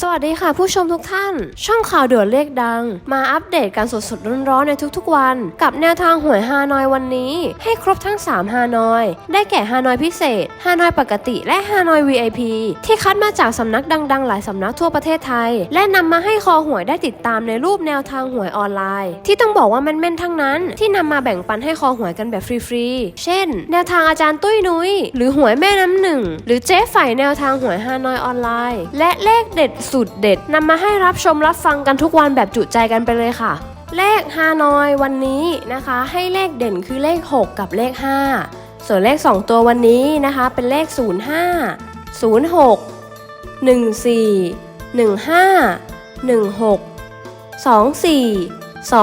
สวัสดีค่ะผู้ชมทุกท่าน ช่องข่าวด่วนเลขดัง มาอัปเดตการสดๆร้อนๆในทุกๆวัน กับแนวทางหวยฮานอยวันนี้ ให้ครบทั้ง 3 ฮานอย ได้แก่ฮานอยพิเศษฮานอยปกติและฮานอย VIP ที่คัดมาจากสำนักดังๆ หลายสำนักทั่วประเทศไทย และนำมาให้คอหวยได้ติดตามในรูปแนวทางหวยออนไลน์ ที่ต้องบอกว่าแม่นๆทั้งนั้น ที่นำมาแบ่งปันให้คอหวยกันแบบฟรีๆเช่น แนวทางอาจารย์ตุ้ยนุ้ยหรือหวยแม่น้ำหนึ่งหรือเจ๊ฝ่ายแนวทางหวยฮานอยออนไลน์ และเลขเด็ดสุดเด็ดนำมาให้รับชมรับฟังกันทุกวันแบบจุใจกันไปเลยค่ะ เลขฮานอยวันนี้นะคะ ให้เลขเด่นคือเลข 6 กับเลข 5 ส่วนเลข 2 ตัววันนี้นะคะ เป็นเลข 05 06 14 15 16 24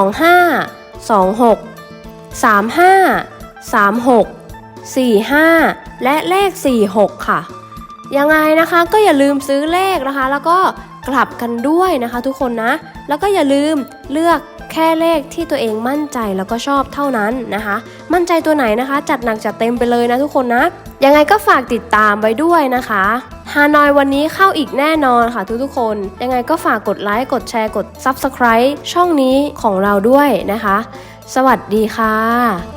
25 26 35 36 45 และเลข 46 ค่ะ ยังไงนะคะก็อย่าลืมซื้อเลขนะคะ แล้วก็กลับกันด้วยนะคะ ทุกคนนะ แล้วก็อย่าลืมเลือกแค่เลขที่ตัวเองมั่นใจแล้วก็ชอบเท่านั้นนะคะ มั่นใจตัวไหนนะคะ จัดหนักจัดเต็มไปเลยนะทุกคนนะยังไงก็ฝากติดตามไว้ด้วยนะคะฮานอยวันนี้เข้าอีกแน่นอนค่ะทุกๆคน ยังไงก็ฝากกดไลค์กดแชร์กด Subscribe ช่องนี้ของเราด้วยนะคะ สวัสดีค่ะ